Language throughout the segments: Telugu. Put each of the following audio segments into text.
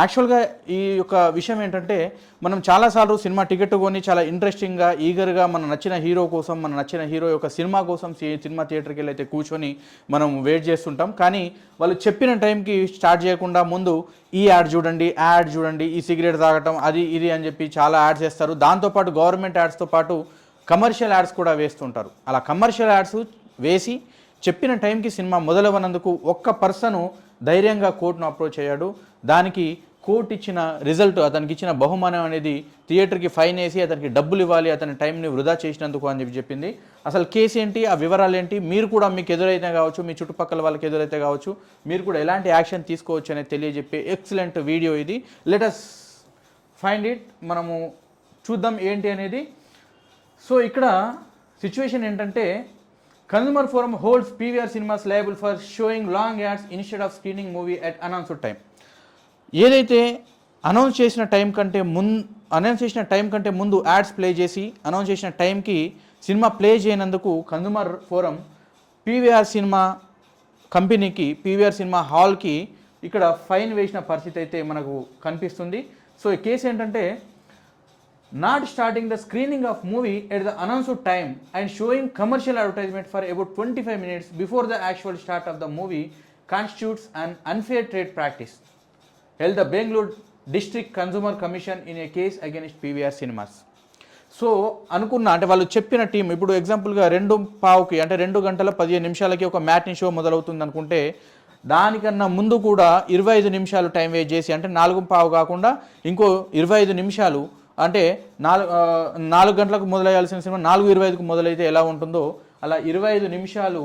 యాక్చువల్గా ఈ యొక్క విషయం ఏంటంటే మనం చాలాసార్లు సినిమా టికెట్ కొని చాలా ఇంట్రెస్టింగ్గా ఈగర్గా మన నచ్చిన హీరో కోసం మన నచ్చిన హీరో యొక్క సినిమా కోసం సినిమా థియేటర్కి వెళ్ళి అయితే కూర్చొని మనం వెయిట్ చేస్తుంటాం. కానీ వాళ్ళు చెప్పిన టైంకి స్టార్ట్ చేయకుండా ముందు ఈ యాడ్ చూడండి యాడ్ చూడండి ఈ సిగరెట్ తాగటం అది ఇది అని చెప్పి చాలా యాడ్స్ చేస్తారు దాంతోపాటు గవర్నమెంట్ యాడ్స్తో పాటు కమర్షియల్ యాడ్స్ కూడా వేస్తుంటారు. అలా కమర్షియల్ యాడ్స్ వేసి చెప్పిన టైంకి సినిమా మొదలవనందుకు ఒక్క పర్సను ధైర్యంగా కోర్టును అప్రోచ్ అయ్యాడు. దానికి కోర్టు ఇచ్చిన రిజల్ట్ అతనికి ఇచ్చిన బహుమానం అనేది థియేటర్కి ఫైన్ వేసి అతనికి డబ్బులు ఇవ్వాలి అతని టైంని వృధా చేసినందుకు అని చెప్పి చెప్పింది. అసలు కేసు ఏంటి? ఆ వివరాలు ఏంటి మీరు కూడా మీకు ఎదురైతే కావచ్చు మీ చుట్టుపక్కల వాళ్ళకి ఎదురైతే కావచ్చు మీరు కూడా ఎలాంటి యాక్షన్ తీసుకోవచ్చు అనేది తెలియజెప్పే ఎక్సలెంట్ వీడియో ఇది. లెటస్ ఫైండ్ ఇట్ మనము చూద్దాం ఏంటి అనేది. సో ఇక్కడ సిచ్యువేషన్ ఏంటంటే consumer forum holds PVR cinemas liable for showing long ads instead of screening movie at announced time ఏదైతే అనౌన్స్ చేసిన టైం కంటే ముందు అనౌన్స్ చేసిన టైం కంటే ముందు యాడ్స్ ప్లే చేసి అనౌన్స్ చేసిన టైంకి సినిమా ప్లే చేయనందుకు కన్జ్యూమర్ ఫోరం పీవీఆర్ సినిమా కంపెనీకి పీవీఆర్ సినిమా హాల్కి ఇక్కడ ఫైన్ వేసిన పరిస్థితి అయితే మనకు కనిపిస్తుంది. సో ఈ కేసు ఏంటంటే not starting the screening of movie at the announced time and showing commercial advertisement for about twenty five minutes before the actual start of the movie constitutes and unfair trade practice. Held the Bengaluru district consumer commission in a case against PVR cinemas so అనుకున్న అంటే వాళ్ళు చెప్పిన టీం ఇప్పుడు ఎగ్జాంపుల్గా రెండు పావుకి అంటే రెండు గంటల పదిహేను నిమిషాలకి ఒక మ్యాట్ని షో మొదలవుతుంది అనుకుంటే దానికన్నా ముందు కూడా ఇరవై ఐదు నిమిషాలు టైం వేస్ట్ చేసి అంటే నాలుగు పావు కాకుండా ఇంకో ఇరవై ఐదు నిమిషాలు అంటే నాలుగు నాలుగు గంటలకు మొదలయ్యాల్సిన సినిమా నాలుగు ఇరవై ఐదుకు మొదలైతే ఎలా ఉంటుందో అలా ఇరవై ఐదు నిమిషాలు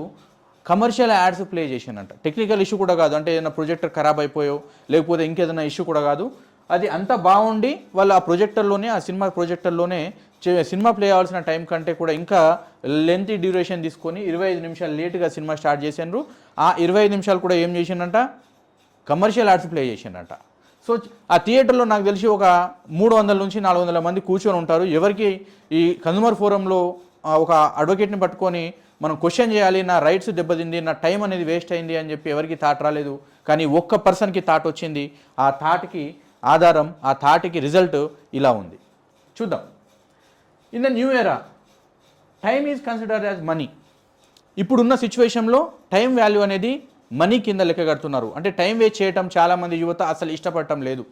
కమర్షియల్ యాడ్స్ ప్లే చేశానంట. టెక్నికల్ ఇష్యూ కూడా కాదు. అంటే ఏదైనా ప్రొజెక్టర్ ఖరాబ్ అయిపోయో లేకపోతే ఇంకేదైనా ఇష్యూ కూడా కాదు. అది అంతా బాగుండి వాళ్ళు ఆ ప్రొజెక్టర్లోనే ఆ సినిమా ప్రొజెక్టర్లోనే చే- సినిమా ప్లే అవ్వాల్సిన టైం కంటే కూడా ఇంకా లెంత్ డ్యూరేషన్ తీసుకొని ఇరవై ఐదు నిమిషాలు లేట్గా సినిమా స్టార్ట్ చేశారు ఆ ఇరవై ఐదు నిమిషాలు కూడా ఏం చేసిండంట? కమర్షియల్ యాడ్స్ ప్లే చేసిండంట. సో ఆ థియేటర్లో నాకు తెలిసి ఒక మూడు వందల నుంచి నాలుగు వందల మంది కూర్చొని ఉంటారు. ఎవరికి ఈ కన్జ్యూమర్ ఫోరంలో ఒక అడ్వకేట్ని పట్టుకొని మనం క్వశ్చన్ చేయాలి నా రైట్స్ దెబ్బతింది నా టైం అనేది వేస్ట్ అయింది అని చెప్పి ఎవరికి థాట్ రాలేదు. కానీ ఒక్క పర్సన్కి థాట్ వచ్చింది ఆ థాట్కి ఆధారం ఆ థాట్కి రిజల్ట్ ఇలా ఉంది. చూద్దాం. In the new era time is considered as money ఇప్పుడున్న సిచ్యువేషన్లో టైం వాల్యూ అనేది మనీ కింద లెక్క కడుతున్నారు. అంటే టైం వేస్ట్ చేయటం చాలామంది యువత అసలు ఇష్టపడటం లేదు.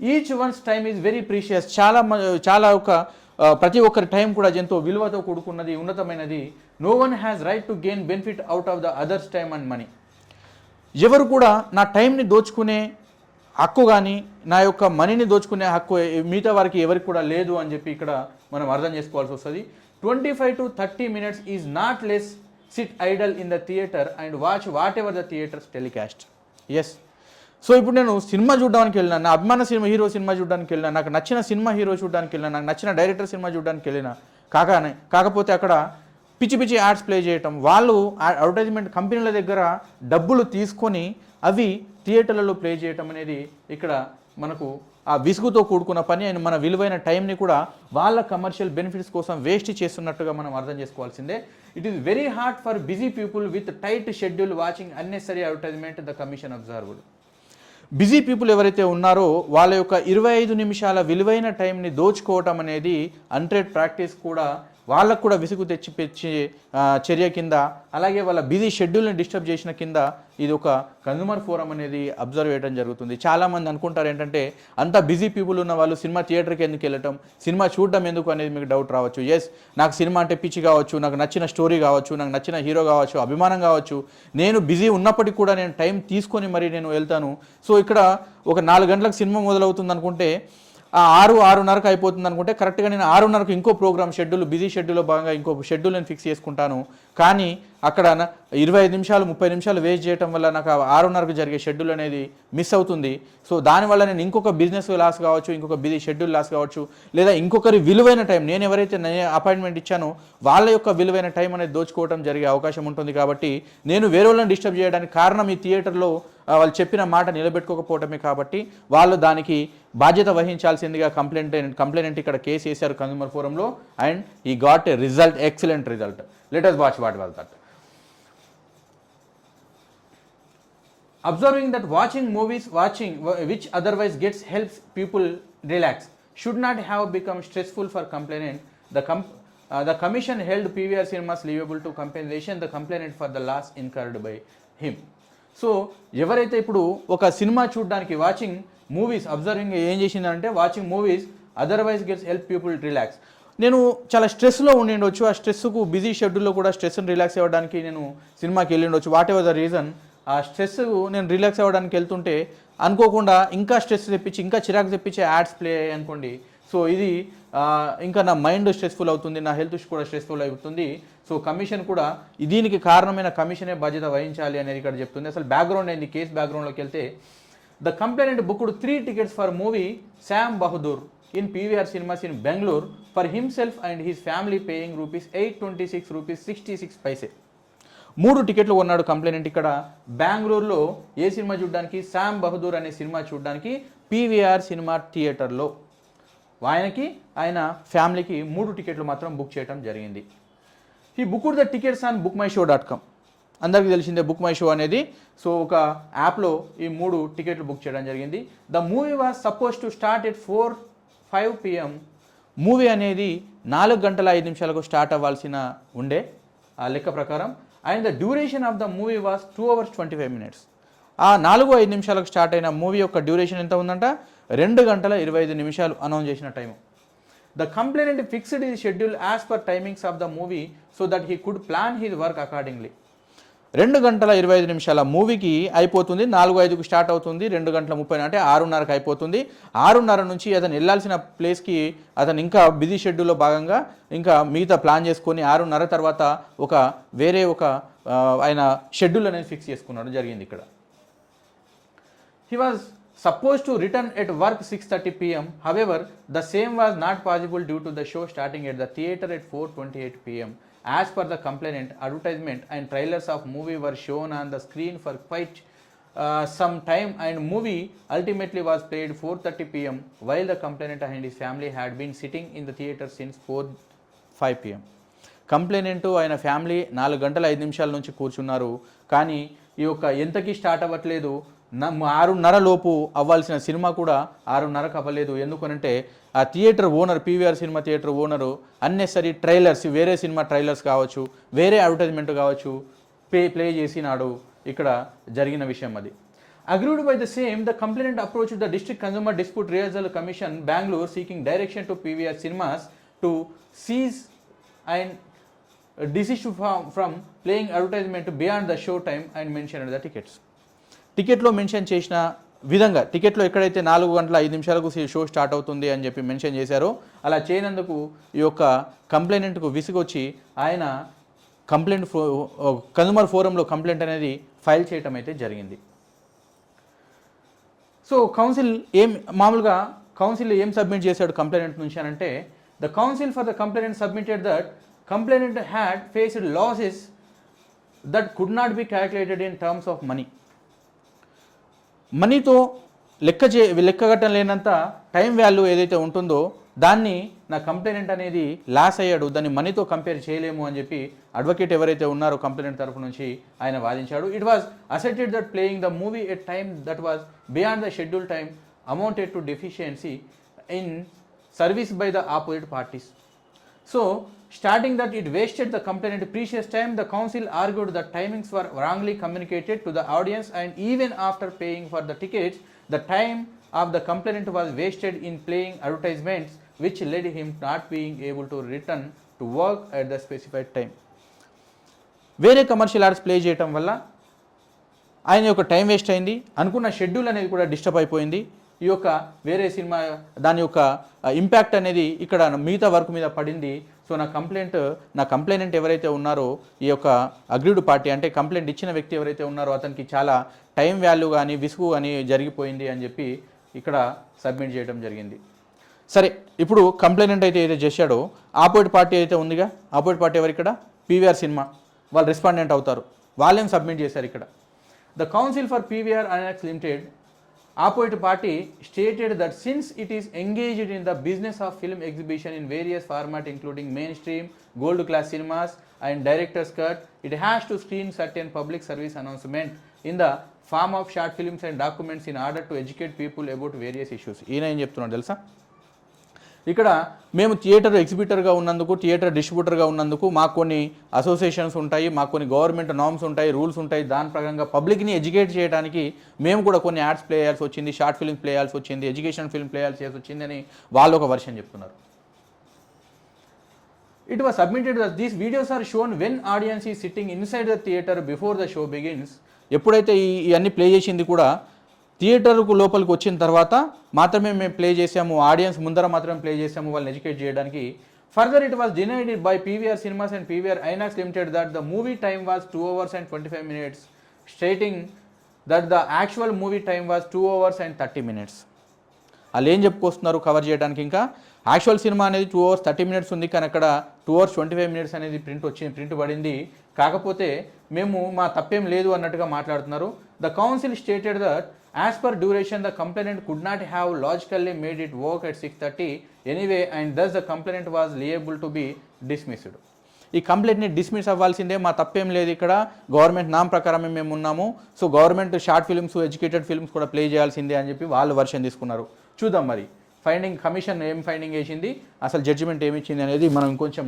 Each one's time is very precious చాలా మ- చాలా ఒక ప్రతి ఒక్కరి టైం కూడా ఎంతో విలువతో కూడుకున్నది ఉన్నతమైనది no one has right to gain benefit out of the others time and money ఎవరు కూడా నా టైంని దోచుకునే హక్కు కానీ నా యొక్క మనీని దోచుకునే హక్కు మిగతా వారికి ఎవరికి కూడా లేదు అని చెప్పి ఇక్కడ మనం అర్థం చేసుకోవాల్సి వస్తుంది. Twenty five to thirty minutes is not less sit idle in the theatre and watch whatever the theatres telecast. Yes so ఇప్పుడు నేను సినిమా చూడడానికి వెళ్ళినా నా అభిమాన సినిమా హీరో సినిమా చూడడానికి వెళ్ళినా నాకు నచ్చిన సినిమా హీరో చూడడానికి వెళ్ళినా నాకు నచ్చిన డైరెక్టర్ సినిమా చూడడానికి వెళ్ళినా కాకనే కాకపోతే అక్కడ పిచ్చి పిచ్చి యాడ్స్ ప్లే చేయటం. వాళ్ళు అడ్వర్టైజ్మెంట్ కంపెనీల దగ్గర డబ్బులు తీసుకొని అవి థియేటర్లలో ప్లే చేయటం అనేది ఇక్కడ మనకు ఆ విసుగుతో కూడుకున్న పని అండ్ మన విలువైన టైంని కూడా వాళ్ళ కమర్షియల్ బెనిఫిట్స్ కోసం వేస్ట్ చేస్తున్నట్టుగా మనం అర్థం చేసుకోవాల్సిందే. It is very hard for busy people with tight schedule watching unnecessary advertisement the commission observed busy people ఎవరైతే ఉన్నారో వాళ్ళ యొక్క ఇరవై ఐదు నిమిషాల విలువైన టైంని దోచుకోవటం అనేది అన్ట్రేడ్ ప్రాక్టీస్ కూడా వాళ్ళకు కూడా విసుగు తెచ్చిపెచ్చే చర్య కింద అలాగే వాళ్ళ బిజీ షెడ్యూల్ని డిస్టర్బ్ చేసిన కింద ఇది ఒక కన్జ్యూమర్ ఫోరం అనేది అబ్జర్వ్ చేయడం జరుగుతుంది. చాలామంది అనుకుంటారు ఏంటంటే అంత బిజీ పీపుల్ ఉన్న వాళ్ళు సినిమా థియేటర్కి ఎందుకు వెళ్ళటం సినిమా చూడడం ఎందుకు అనేది మీకు డౌట్ రావచ్చు. ఎస్ నాకు సినిమా అంటే పిచ్చి కావచ్చు నాకు నచ్చిన స్టోరీ కావచ్చు నాకు నచ్చిన హీరో కావచ్చు అభిమానం కావచ్చు. నేను బిజీ ఉన్నప్పటికీ కూడా నేను టైం తీసుకొని మరి నేను వెళ్తాను. సో ఇక్కడ ఒక నాలుగు గంటలకు సినిమా మొదలవుతుంది అనుకుంటే ఆరు ఆరున్నరకు అయిపోతుంది అనుకుంటే కరెక్ట్గా నేను ఆరున్నరకు ఇంకో ప్రోగ్రామ్ షెడ్యూల్ బిజీ షెడ్యూల్లో భాగంగా ఇంకో షెడ్యూల్ నేను ఫిక్స్ చేసుకుంటాను. కానీ అక్కడ నా- ఇరవై ఐదు నిమిషాలు ముప్పై నిమిషాలు వేస్ట్ చేయడం వల్ల నాకు ఆరున్నరకు జరిగే షెడ్యూల్ అనేది మిస్ అవుతుంది. సో దానివల్ల నేను ఇంకొక బిజినెస్ లాస్ కావచ్చు ఇంకొక బిజీ షెడ్యూల్ లాస్ కావచ్చు లేదా ఇంకొకరి విలువైన టైం నేను ఎవరైతే నేను అపాయింట్మెంట్ ఇచ్చానో వాళ్ళ యొక్క విలువైన టైం అనేది దోచుకోవడం జరిగే అవకాశం ఉంటుంది కాబట్టి నేను వేరే వాళ్ళని డిస్టర్బ్ చేయడానికి కారణం ఈ థియేటర్లో వాళ్ళు చెప్పిన మాట నిలబెట్టుకోకపోవటమే కాబట్టి వాళ్ళు దానికి బాధ్యత వహించాల్సిందిగా కంప్లైంట్ కంప్లైంట్ ఇక్కడ కేసు వేశారు కన్జ్యూమర్ ఫోరంలో అండ్ ఈ got a result excellent result let watch what observing that watching movies watching which otherwise gets helps people relax should not have become stressful for complainant the comp the commission held PVR cinemas liable to compensation the complainant for the loss incurred by him so ఎవరైతే ఇప్పుడు ఒక సినిమా చూడడానికి వాచింగ్ మూవీస్ అబ్జర్వింగ్ ఏం చేసిందంటే watching movies otherwise gets help people relax నేను చాలా స్ట్రెస్లో ఉండి ఉండొచ్చు ఆ స్ట్రెస్కు బిజీ షెడ్యూల్లో కూడా స్ట్రెస్ని రిలాక్స్ అవ్వడానికి నేను సినిమాకి వెళ్ళిండొచ్చు. వాట్ ఎవర్ ద రీజన్ ఆ స్ట్రెస్ నేను రిలాక్స్ అవ్వడానికి వెళ్తుంటే అనుకోకుండా ఇంకా స్ట్రెస్ తెప్పించి ఇంకా చిరాకు తెప్పించే యాడ్స్ ప్లే అనుకోండి. సో ఇది ఇంకా నా మైండ్ స్ట్రెస్ఫుల్ అవుతుంది నా హెల్త్ కూడా స్ట్రెస్ఫుల్ అవుతుంది. సో కమిషన్ కూడా దీనికి కారణమైన కమిషనే బాధ్యత వహించాలి అనేది ఇక్కడ చెప్తుంది. అసలు బ్యాక్గ్రౌండ్ అయింది కేసు బ్యాక్గ్రౌండ్లోకి వెళ్తే the complainant booked three tickets for movie Sam Bahadur in PVR cinemas in Bengaluru for himself and his family paying rupees eight twenty six rupees sixty six paise మూడు టికెట్లు కొన్నాడు కంప్లైంట్ ఇక్కడ. బెంగళూరులో ఏ సినిమా చూడడానికి? శామ్ బహదూర్ అనే సినిమా చూడడానికి పీవీఆర్ సినిమా థియేటర్లో. ఆయనకి ఆయన ఫ్యామిలీకి మూడు టికెట్లు మాత్రం బుక్ చేయడం జరిగింది. ఈ book the tickets on Book My Show dot com. అందరికీ తెలిసిందే బుక్ మై షో అనేది. సో ఒక యాప్లో ఈ మూడు టికెట్లు బుక్ చేయడం జరిగింది. The movie was suppose to start at four five PM. Movie అనేది నాలుగు గంటల ఐదు నిమిషాలకు స్టార్ట్ అవ్వాల్సిన ఉండే. ఆ లెక్క ప్రకారం and the duration of the movie was two hours twenty five minutes. ఆ నాలుగు ఐదు నిమిషాలకు స్టార్ట్ అయిన మూవీ యొక్క డ్యూరేషన్ ఎంత ఉందంట? రెండు గంటల ఇరవై ఐదు నిమిషాలు అనౌన్స్ చేసిన టైము. ద కంప్లైనెంట్ ఫిక్స్డ్ ఈ schedule as per timings of the movie so that he could plan his work accordingly. రెండు గంటల ఇరవై ఐదు నిమిషాల మూవీకి అయిపోతుంది నాలుగు ఐదుకు స్టార్ట్ అవుతుంది రెండు గంటల ముప్పై అంటే ఆరున్నరకు అయిపోతుంది. ఆరున్నర నుంచి అతను వెళ్ళాల్సిన ప్లేస్కి అతను ఇంకా బిజీ షెడ్యూల్లో భాగంగా ఇంకా మిగతా ప్లాన్ చేసుకొని ఆరున్నర తర్వాత ఒక వేరే ఒక ఆయన షెడ్యూల్ అనేది ఫిక్స్ చేసుకున్నాడు జరిగింది ఇక్కడ. He was suppose to return at work six thirty PM however the same was not possible due to the show starting at the theatre at four twenty eight PM as per the complainant advertisement and trailers of movie were shown on the screen for quite some time and movie ultimately was played four thirty PM while the complainant and his family had been sitting in the theatre since four five PM complainant ఆయన ఫ్యామిలీ నాలుగు గంటల ఐదు నిమిషాల నుంచి కూర్చున్నారు. కానీ ఈ యొక్క ఎంతకీ స్టార్ట్ అవ్వట్లేదు. ఆరున్నర లోపు అవ్వాల్సిన సినిమా కూడా ఆరున్నరకు అవ్వలేదు. ఎందుకనంటే ఆ theatre owner PVR cinema theatre owner unnecessary trailers వేరే సినిమా ట్రైలర్స్ కావచ్చు వేరే అడ్వర్టైజ్మెంట్ కావచ్చు ప్లే ప్లే చేసినాడు. ఇక్కడ జరిగిన విషయం అది. Agreed by the same the complaint approach the district consumer dispute redressal commission Bengaluru seeking direction to PVR cinemas to cease and desist from playing advertisement beyond the show time and mention the tickets టికెట్లో mention చేసిన విధంగా టికెట్లో ఎక్కడైతే నాలుగు గంటల ఐదు నిమిషాలకు షో స్టార్ట్ అవుతుంది అని చెప్పి మెన్షన్ చేశారో అలా చేయనందుకు ఈ యొక్క కంప్లైనెంట్కు విసుగొచ్చి ఆయన కంప్లైంట్ ఫో కన్జూమర్ ఫోరంలో కంప్లైంట్ అనేది ఫైల్ చేయటం అయితే జరిగింది. సో కౌన్సిల్ ఏం మామూలుగా కౌన్సిల్ ఏం సబ్మిట్ చేశాడు కంప్లైనెంట్ నుంచి అని అంటే the counsel for the complainant submitted that complainant had faced losses that could not be calculated in terms of money. మనీతో లెక్క చే లెక్క కట్టలేనంత టైం వాల్యూ ఏదైతే ఉంటుందో దాన్ని నా కంప్లైనెంట్ అనేది లాస్ అయ్యాడు దాన్ని మనీతో కంపేర్ చేయలేము అని చెప్పి అడ్వకేట్ ఎవరైతే ఉన్నారో కంప్లైనెంట్ తరపు నుంచి ఆయన వాదించాడు. It was asserted that playing the movie at time that was beyond the schedule time amounted to deficiency in service by the opposite parties So, starting that it wasted the complainant precious time, the council argued that timings were wrongly communicated to the audience, and even after paying for the tickets, the time of the complainant was wasted in playing advertisements, which led him not being able to return to work at the specified time. వేరే కమర్షియల్ ఆర్ట్స్ ప్లే చేయటం వల్ల ఆయన యొక్క టైం వేస్ట్ అయింది అనుకున్న షెడ్యూల్ అనేది కూడా డిస్టర్బ్ అయిపోయింది ఈ యొక్క వేరే సినిమా దాని యొక్క ఇంపాక్ట్ అనేది ఇక్కడ మిగతా వర్క్ మీద పడింది. సో నా కంప్లైంట్ నా కంప్లైనెంట్ ఎవరైతే ఉన్నారో ఈ యొక్క అగ్రిడ్ పార్టీ అంటే కంప్లైంట్ ఇచ్చిన వ్యక్తి ఎవరైతే ఉన్నారో అతనికి చాలా టైం వాల్యూ కానీ విసుగు కానీ జరిగిపోయింది అని చెప్పి ఇక్కడ సబ్మిట్ చేయడం జరిగింది. సరే ఇప్పుడు కంప్లైనెంట్ అయితే ఏదైతే చేశాడో ఆపోజిట్ పార్టీ అయితే ఉందిగా? ఆపోజిట్ పార్టీ ఎవరు ఇక్కడ? PVR cinema. వాళ్ళు రెస్పాండెంట్ అవుతారు. వాళ్ళేం సబ్మిట్ చేశారు ఇక్కడ? The counsel for PVR INOX limited opposite party stated that since it is engaged in the business of film exhibition in various format including mainstream gold class cinemas and director's cut it has to screen certain public service announcement in the form of short films and documents in order to educate people about various issues ఈయన ఏం చెప్తున్నాడు తెలుసా ఇక్కడ మేము థియేటర్ ఎగ్జిబిటర్గా ఉన్నందుకు థియేటర్ డిస్ట్రిబ్యూటర్గా ఉన్నందుకు మాకు కొన్ని అసోసియేషన్స్ ఉంటాయి మాకు కొన్ని గవర్నమెంట్ నామ్స్ ఉంటాయి రూల్స్ ఉంటాయి. దాని ప్రకారంగా పబ్లిక్ని ఎడ్యుకేట్ చేయడానికి మేము కూడా కొన్ని యాడ్స్ ప్లే చేయాల్సి వచ్చింది షార్ట్ ఫిల్మ్ ప్లే చేయాల్సి వచ్చింది ఎడ్యుకేషన్ ఫిల్మ్ ప్లే చేయాల్సి వచ్చింది అని వాళ్ళు ఒక వర్షన్ చెప్తున్నారు. It was submitted these videos are shown when audience ఈ sitting inside the theatre before the show begins ఎప్పుడైతే ఈ ఇవన్నీ ప్లే చేసింది కూడా థియేటర్కు లోపలికి వచ్చిన తర్వాత మాత్రమే మేము ప్లే చేసాము ఆడియన్స్ ముందర మాత్రమే ప్లే చేసాము వాళ్ళని ఎడ్యుకేట్ చేయడానికి. Further it was denied by PVR cinemas and PVR INOX limited that the movie time was two hours and twenty five minutes stating that the actual movie time was two hours and thirty minutes వాళ్ళు ఏం చెప్పుకొస్తున్నారు కవర్ చేయడానికి ఇంకా? యాక్చువల్ సినిమా అనేది టూ అవర్స్ థర్టీ మినిట్స్ ఉంది కానీ అక్కడ two hours twenty five minutes అనేది ప్రింట్ వచ్చింది ప్రింట్ పడింది. కాకపోతే మేము మా తప్పేం లేదు అన్నట్టుగా మాట్లాడుతున్నారు. The counsel stated that as per duration the complainant could not have logically made it work at six thirty anyway and thus the complainant was liable to be dismissed ఈ కంప్లైంట్ని డిస్మిస్ అవ్వాల్సిందే. మా తప్పేం లేదు ఇక్కడ. గవర్నమెంట్ నామ్ ప్రకారమే మేము ఉన్నాము. So government short films educated films కూడా ప్లే చేయాల్సిందే అని చెప్పి వాళ్ళు వర్షన్ తీసుకున్నారు. చూద్దాం మరి. ఫైండింగ్ కమిషన్ ఏం ఫైండింగ్ చేసింది? అసలు జడ్జిమెంట్ ఏమి ఇచ్చింది అనేది మనం ఇంకొంచెం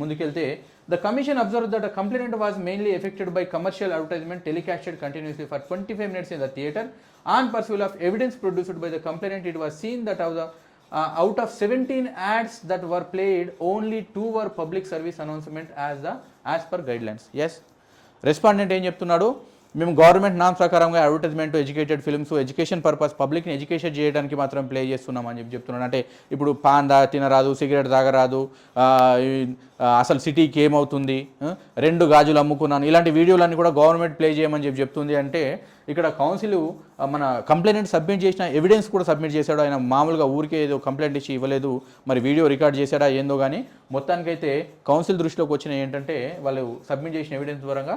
ముందుకెళ్తే the commission observe that complaint was mainly affected by commercial advertisement telecasted continuously for twenty five minutes in the theatre on perusal of evidence produced by the complaint it was seen that of the uh, out of 17 ads that were played only two were public service announcement as the as per guidelines. Respondent ఏం చెప్తున్నాడు? మేము గవర్నమెంట్ నామ్స్ ప్రకారంగా advertisement educated films education purpose పబ్లిక్ని ఎడ్యుకేషన్ చేయడానికి మాత్రం ప్లే చేస్తున్నాం అని చెప్పి చెప్తున్నాడు అంటే ఇప్పుడు పాన్ దా తినరాదు సిగరెట్ తాగరాదు అసలు సిటీకి ఏమవుతుంది? రెండు గాజులు అమ్ముకున్నాను. ఇలాంటి వీడియోలన్నీ కూడా గవర్నమెంట్ ప్లే చేయమని చెప్పి చెప్తుంది. అంటే ఇక్కడ కౌన్సిల్ మన కంప్లైంట్ సబ్మిట్ చేసిన ఎవిడెన్స్ కూడా సబ్మిట్ చేశాడు. ఆయన మామూలుగా ఊరికే ఏదో కంప్లైంట్ ఇచ్చి ఇవ్వలేదు. మరి వీడియో రికార్డ్ చేశాడా ఏందో కానీ మొత్తానికైతే కౌన్సిల్ దృష్టిలోకి వచ్చిన ఏంటంటే వాళ్ళు సబ్మిట్ చేసిన ఎవిడెన్స్ ద్వారా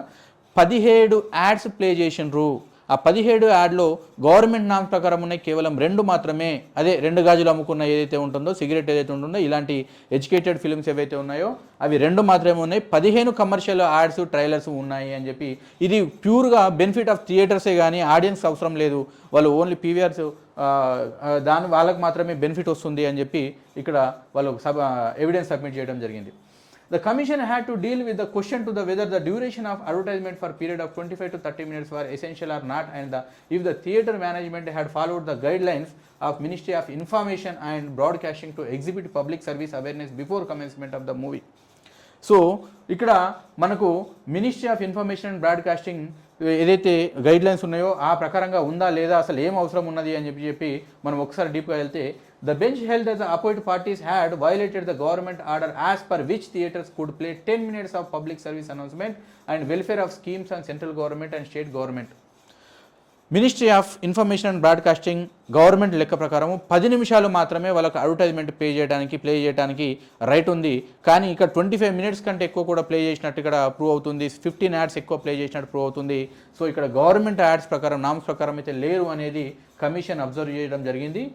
పదిహేడు యాడ్స్ ప్లే చేసిండ్రు. ఆ పదిహేడు యాడ్లో గవర్నమెంట్ నామ్ ప్రకారం ఉన్నాయి కేవలం రెండు మాత్రమే. అదే రెండు గాజులు అమ్ముకున్న ఏదైతే ఉంటుందో సిగరెట్ ఏదైతే ఉంటుందో ఇలాంటి ఎడ్యుకేటెడ్ ఫిల్మ్స్ ఏవైతే ఉన్నాయో అవి రెండు మాత్రమే ఉన్నాయి. పదిహేను కమర్షియల్ యాడ్స్ ట్రైలర్స్ ఉన్నాయి అని చెప్పి ఇది ప్యూర్గా బెనిఫిట్ ఆఫ్ థియేటర్సే కానీ ఆడియన్స్ అవసరం లేదు. వాళ్ళు ఓన్లీ పీవీఆర్స్ దాని వాళ్ళకి మాత్రమే బెనిఫిట్ వస్తుంది అని చెప్పి ఇక్కడ వాళ్ళు సబ్ ఎవిడెన్స్ సబ్మిట్ చేయడం జరిగింది. The commission had to deal with the question to the whether the duration of advertisement for period of 25 to 30 minutes were essential or not and the, if the theatre management had followed the guidelines of Ministry of Information and Broadcasting to exhibit public service awareness before commencement of the movie. So ఇక్కడ మనకు ministry of information and broadcasting ఏదైతే గైడ్ లైన్స్ ఉన్నాయో ఆ ప్రకారంగా ఉందా లేదా అసలు ఏం అవసరం ఉన్నది అని చెప్పి చెప్పి మనం ఒకసారి డీప్గా వెళ్తే the bench held the opposite parties had violated the government order as per which theatres could play ten minutes of public service announcement and welfare of schemes and central government and state government ministry of information and broadcasting government లెక్క ప్రకారం పది నిమిషాలు మాత్రమే వాళ్ళకి అడ్వర్టైజ్మెంట్ పే చేయడానికి ప్లే చేయడానికి రైట్ ఉంది. కానీ ఇక్కడ ట్వంటీ ఫైవ్ మినిట్స్ కంటే ఎక్కువ కూడా ప్లే చేసినట్టు ఇక్కడ ప్రూవ్ అవుతుంది. ఫిఫ్టీన్ యాడ్స్ ఎక్కువ ప్లే చేసినట్టు ప్రూవ్ అవుతుంది. సో ఇక్కడ గవర్నమెంట్ యాడ్స్ ప్రకారం నామ్స్ ప్రకారం అయితే లేరు అనేది కమిషన్ అబ్జర్వ్ చేయడం జరిగింది.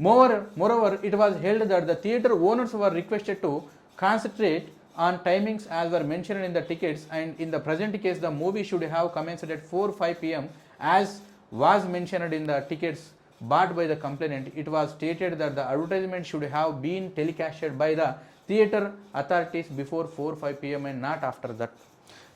Moreover, moreover, it was held that the theatre owners were requested to concentrate on timings as were mentioned in the tickets and in the present case the movie should have commenced at 4 5 pm as was mentioned in the tickets bought by the complainant. It was stated that the advertisement should have been telecasted by the theater authorities before 4 5 pm and not after that.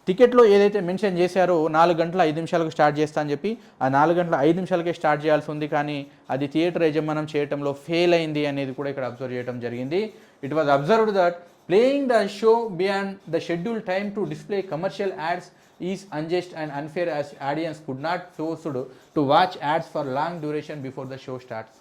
టికెట్లో ఏదైతే మెన్షన్ చేశారో నాలుగు గంటల ఐదు నిమిషాలకు స్టార్ట్ చేస్తా అని చెప్పి ఆ నాలుగు గంటల ఐదు నిమిషాలకే స్టార్ట్ చేయాల్సి ఉంది కానీ అది థియేటర్ యజమానం చేయడంలో ఫెయిల్ అయింది అనేది కూడా ఇక్కడ అబ్జర్వ్ చేయడం జరిగింది. It was observed that playing the show beyond the schedule time to display commercial ads is unjust and unfair as audience could not forced to watch ads for long duration before the show starts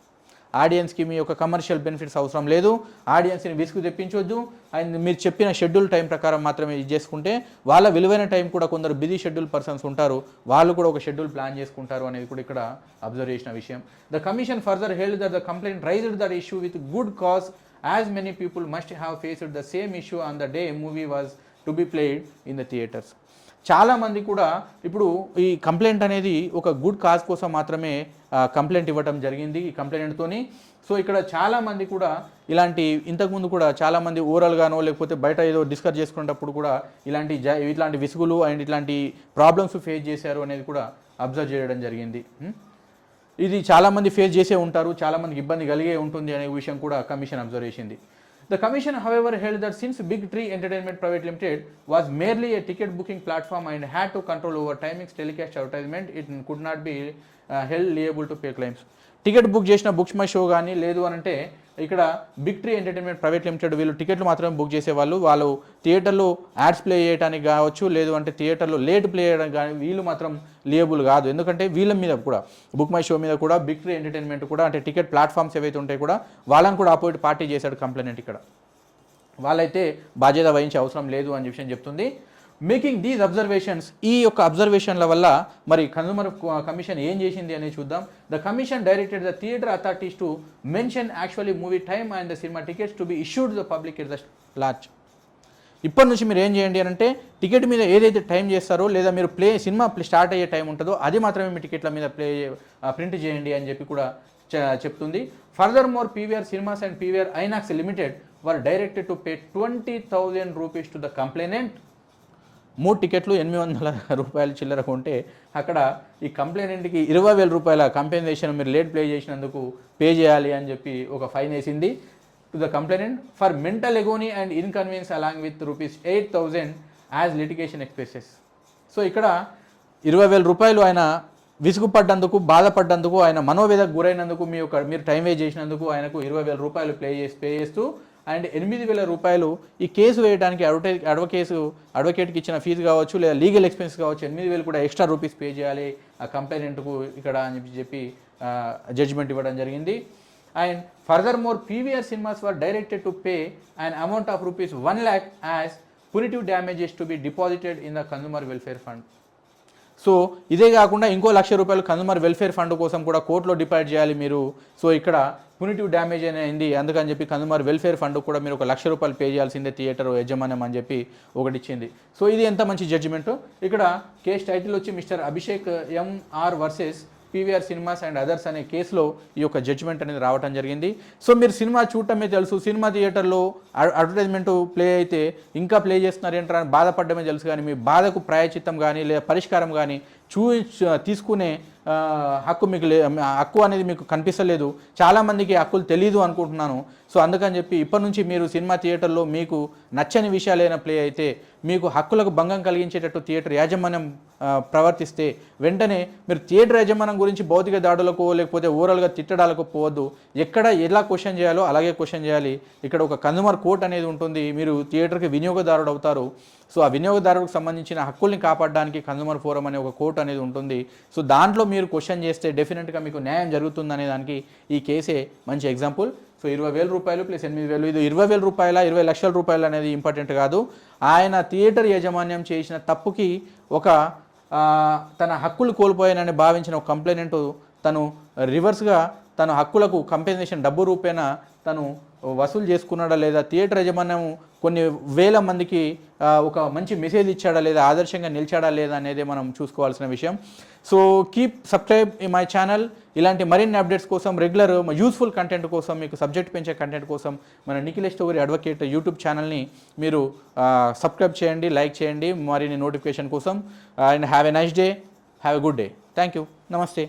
ఆడియన్స్కి మీ యొక్క కమర్షియల్ బెనిఫిట్స్ అవసరం లేదు. ఆడియన్స్ని విసుగు తెప్పించవద్దు అండ్ మీరు చెప్పిన షెడ్యూల్ టైం ప్రకారం మాత్రమే ఇది చేసుకుంటే వాళ్ళ విలువైన టైం కూడా కొందరు బిజీ షెడ్యూల్ పర్సన్స్ ఉంటారు. వాళ్ళు కూడా ఒక షెడ్యూల్ ప్లాన్ చేసుకుంటారు అనేది కూడా ఇక్కడ అబ్జర్వ్ చేసిన విషయం. The commission further held that the complaint raised that issue with good cause as many people must have faced the same issue on the day movie was to be played in the theatres చాలామంది కూడా ఇప్పుడు ఈ కంప్లైంట్ అనేది ఒక గుడ్ కాజ్ కోసం మాత్రమే కంప్లైంట్ ఇవ్వటం జరిగింది ఈ కంప్లైంట్తోని సో ఇక్కడ చాలామంది కూడా ఇలాంటి ఇంతకుముందు కూడా చాలామంది ఓవరాల్గానో ఓరల్గానో లేకపోతే బయట ఏదో డిస్కస్ చేసుకునేటప్పుడు కూడా ఇలాంటి జ ఇట్లాంటి విసుగులు అండ్ ఇట్లాంటి ప్రాబ్లమ్స్ ఫేస్ చేశారు అనేది కూడా అబ్జర్వ్ చేయడం జరిగింది. ఇది చాలామంది ఫేస్ చేసే ఉంటారు చాలామందికి ఇబ్బంది కలిగే ఉంటుంది అనే విషయం కూడా కమిషన్ అబ్జర్వ్ చేసింది. The commission however held that since Big Tree Entertainment private limited was merely a ticket booking platform and had to control over timings telecast advertisement it could not be held liable to pay claims ticket book చేసిన బుక్స్ మై షో కానీ లేదు అని అంటే ఇక్కడ Big Tree Entertainment private limited వీళ్ళు టికెట్లు మాత్రమే బుక్ చేసేవాళ్ళు. వాళ్ళు థియేటర్లో యాడ్స్ ప్లే చేయడానికి కావచ్చు లేదు అంటే థియేటర్లో లేట్ ప్లే చేయడానికి కానీ వీళ్ళు మాత్రం లియబుల్ కాదు. ఎందుకంటే వీళ్ళ మీద కూడా బుక్ మై షో మీద కూడా బిగ్ ట్రీ ఎంటర్టైన్మెంట్ కూడా అంటే టికెట్ ప్లాట్ఫామ్స్ ఏవైతే ఉంటాయి కూడా వాళ్ళని కూడా అపోజిట్ పార్టీ చేశాడు కంప్లైంట్ ఇక్కడ. వాళ్ళైతే బాధ్యత వహించే అవసరం లేదు అని విషయం చెప్తుంది. మేకింగ్ దీస్ అబ్జర్వేషన్స్ ఈ యొక్క అబ్జర్వేషన్ల వల్ల మరి కన్సూమర్ కమిషన్ ఏం చేసింది అనేది చూద్దాం. The commission directed the theatre authorities to mention actually movie time and the cinema tickets to be issued the public at the large ఇప్పటి నుంచి మీరు ఏం చేయండి అని అంటే టికెట్ మీద ఏదైతే టైం చేస్తారో లేదా మీరు ప్లే సినిమా స్టార్ట్ అయ్యే టైం ఉంటుందో అది మాత్రమే మీ టికెట్ల మీద ప్లే ప్రింట్ చేయండి అని చెప్పి కూడా చెప్తుంది. Furthermore PVR cinemas and PVR INOX limited were directed to pay twenty thousand rupees to the complainant మూడు టికెట్లు ఎనిమిది వందల రూపాయలు చిల్లర కొంటే అక్కడ ఈ కంప్లైనెంట్కి ఇరవై వేల రూపాయల కంపెన్సేషన్ మీరు లేట్ ప్లే చేసినందుకు పే చేయాలి అని చెప్పి ఒక ఫైన్ వేసింది. To the complainant for mental agony and inconvenience along with rupees eight thousand as litigation expenses so ఇక్కడ ఇరవై వేల రూపాయలు ఆయన విసుగుపడ్డందుకు బాధపడ్డందుకు ఆయన మనోవేదకు గురైనందుకు మీ యొక్క మీరు టైం వేస్ట్ చేసినందుకు ఆయనకు ఇరవై వేల రూపాయలు ప్లే చేసి పే చేస్తూ అండ్ ఎనిమిది వేల రూపాయలు ఈ కేసు వేయడానికి అడ్వటైజ్ అడ్వకేసు అడ్వకేట్కి ఇచ్చిన ఫీజు కావచ్చు లేదా లీగల్ ఎక్స్పెన్స్ కావచ్చు ఎనిమిది వేలు కూడా ఎక్స్ట్రా రూపీస్ పే చేయాలి ఆ కంప్లైనెంట్కు ఇక్కడ అని చెప్పి చెప్పి జడ్జిమెంట్ ఇవ్వడం జరిగింది. And furthermore PVR cinemas were directed to pay and amount of rupees one lakh as punitive damages to be deposited in the consumer welfare fund so ఇదే కాకుండా ఇంకో లక్ష రూపాయలు కన్సూమర్ వెల్ఫేర్ ఫండ్ కోసం కూడా కోర్టులో డిపాజిట్ చేయాలి మీరు. సో ఇక్కడ పునిటివ్ డ్యామేజ్ అనేది అందుకని చెప్పి కన్సూమర్ వెల్ఫేర్ ఫండ్ కూడా మీరు ఒక లక్ష రూపాయలు పే చేయాల్సిందే థియేటర్ యజమానం అని చెప్పి ఒకటి ఇచ్చింది. సో ఇది ఎంత మంచి జడ్జిమెంట్ ఇక్కడ కేస్ టైటిల్ వచ్చి mister Abhishek MR versus PVR Cinemas and others అనే కేసులో ఈ యొక్క జడ్జిమెంట్ అనేది రావటం జరిగింది. సో మీరు సినిమా చూడటమే తెలుసు సినిమా థియేటర్లో అడ్వర్టైజ్మెంట్ ప్లే అయితే ఇంకా ప్లే చేస్తున్నారు ఏంటరా అని బాధపడమే తెలుసు కానీ మీ బాధకు ప్రాయచిత్తం కానీ లేదా పరిష్కారం కానీ చూ తీసుకునే హక్కు మీకు లే హక్కు అనేది మీకు కనిపిస్తలేదు. చాలామందికి హక్కులు తెలియదు అనుకుంటున్నాను. సో అందుకని చెప్పి ఇప్పటి నుంచి మీరు సినిమా థియేటర్లో మీకు నచ్చని విషయాలైన ప్లే అయితే మీకు హక్కులకు భంగం కలిగించేటట్టు థియేటర్ యాజమాన్యం ప్రవర్తిస్తే వెంటనే మీరు థియేటర్ యాజమాన్యం గురించి భౌతిక దాడులకు లేకపోతే ఓవరాల్గా తిట్టడాలకు పోవద్దు. ఎక్కడ ఎలా క్వశ్చన్ చేయాలో అలాగే క్వశ్చన్ చేయాలి. ఇక్కడ ఒక కన్జ్యూమర్ కోర్ట్ అనేది ఉంటుంది. మీరు థియేటర్కి వినియోగదారుడు అవుతారు. సో ఆ వినియోగదారుడికి సంబంధించిన హక్కుల్ని కాపాడడానికి కన్జ్యూమర్ ఫోరం అనే ఒక కోర్ట్ అనేది ఉంటుంది. సో దాంట్లో మీరు క్వశ్చన్ చేస్తే డెఫినెట్గా మీకు న్యాయం జరుగుతుంది అనే దానికి ఈ కేసే మంచి ఎగ్జాంపుల్. సో ఇరవై వేల రూపాయలు ప్లస్ ఎనిమిది వేలు. ఇది ఇరవై వేల రూపాయల ఇరవై లక్షల రూపాయలు అనేది ఇంపార్టెంట్ కాదు. ఆయన థియేటర్ యాజమాన్యం చేసిన తప్పుకి ఒక తన హక్కులు కోల్పోయానని భావించిన ఒక కంప్లైనెంట్ తను రివర్స్గా తన హక్కులకు కంపెన్సేషన్ డబ్బు రూపేణ తను వసూలు చేసుకున్నాడా లేదా? థియేటర్ యజమానం కొన్ని వేల మందికి ఒక మంచి మెసేజ్ ఇచ్చాడా లేదా? ఆదర్శంగా నిలిచాడా లేదా అనేది మనం చూసుకోవాల్సిన విషయం. So keep subscribe my channel. ఇలాంటి మరిన్ని అప్డేట్స్ కోసం రెగ్యులర్ యూస్ఫుల్ కంటెంట్ కోసం మీకు సబ్జెక్ట్ పెంచే కంటెంట్ కోసం మన నిఖిలేష్ స్టోరీ అడ్వకేట్ యూట్యూబ్ ఛానల్ని మీరు సబ్స్క్రైబ్ చేయండి లైక్ చేయండి. మరిన్ని నోటిఫికేషన్ కోసం and have a nice day. Have a good day. Thank you. నమస్తే.